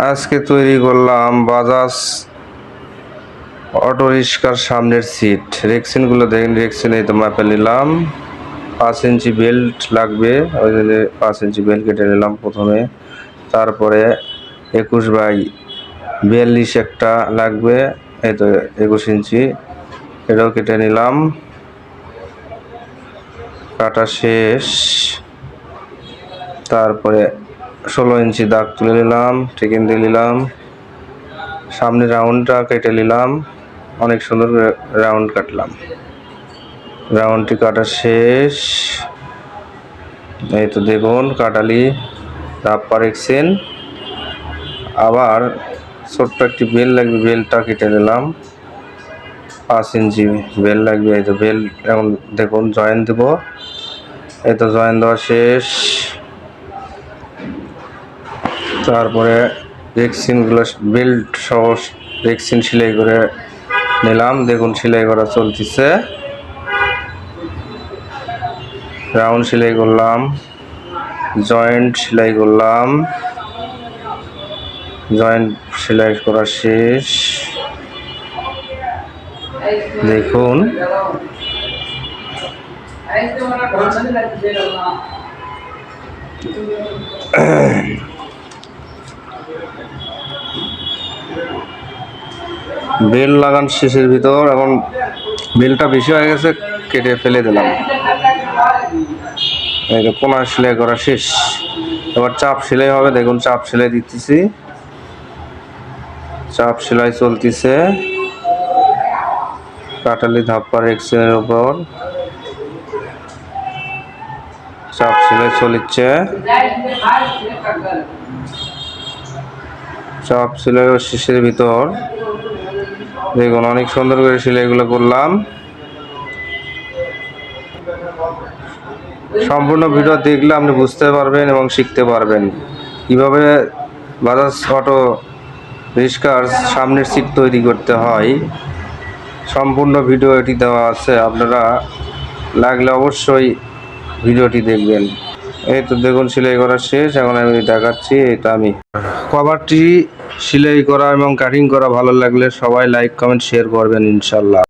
আজকে তৈরি করলাম বাজাজ অটো রিক্সার সামনের সিট। রেক্সিনগুলো দেখেন, রেক্সিন এই তো মাপে নিলাম। পাঁচ ইঞ্চি বেল্ট লাগবে, ওই জন্য পাঁচ ইঞ্চি বেল্ট কেটে নিলাম প্রথমে। তারপরে একুশ বাই বিয়াল্লিশ একটা লাগবে, এই তো একুশ ইঞ্চি। এটাও কেটে নিলাম। কাটা শেষ। তারপরে ষোলো ইঞ্চি দাগ তুলে নিলাম, টিকিন দিয়ে নিলাম। সামনে রাউন্ডটা কেটে নিলাম, অনেক সুন্দর রাউন্ড কাটলাম। রাউন্ডটি কাটা শেষ। এই তো দেখুন, কাটালি রাপ্পার এক্সেন আবার ছোট্ট একটি বেল লাগবে, বেলটা কেটে নিলাম। পাঁচ ইঞ্চি বেল লাগবে, এই তো বেল, এখন দেখুন, জয়েন দেবো। এই তো জয়েন দেওয়া শেষ। তারপরে রেক্সিনগুলো বেল্ট সহ ভ্যাকসিন সেলাই করে নিলাম। দেখুন সেলাই করা চলতেছে। রাউন্ড সেলাই করলাম। জয়েন্ট সেলাই করলাম। জয়েন্ট সেলাই করা শেষ। দেখুন। বেল লাগান শেষের ভিতর এখন বেলটা বেশি হয়ে গেছে, কেটে ফেলে দিলাম। এই সেলাই করা শেষ। এবার চাপ সেলাই হবে, দেখুন চাপ সেলাই দিতেছি। চাপ সেলাই চলতেছে। কাটালি ধাপ্পার এক্সেলের উপর। চাপ সেলাই চলিচ্ছে। চাপ সেলাই শেষের ভিতর। দেখুন, অনেক সুন্দর করে সেলাইগুলো করলাম। সম্পূর্ণ ভিডিও দেখলে আপনি বুঝতে পারবেন এবং শিখতে পারবেন। কীভাবে বাজাজ অটো রিক্সার সামনের সিট তৈরি করতে হয়, সম্পূর্ণ ভিডিও এটি দেওয়া আছে। আপনারা লাগলে অবশ্যই ভিডিওটি দেখবেন। এই তো দেখুন, সেলাই করা শেষ। এখন আমি দেখাচ্ছি, এটা আমি। কভারটি সেলাই করা এবং কাটিং করা ভালো লাগলে সবাই লাইক কমেন্ট শেয়ার করবেন ইনশাল্লাহ।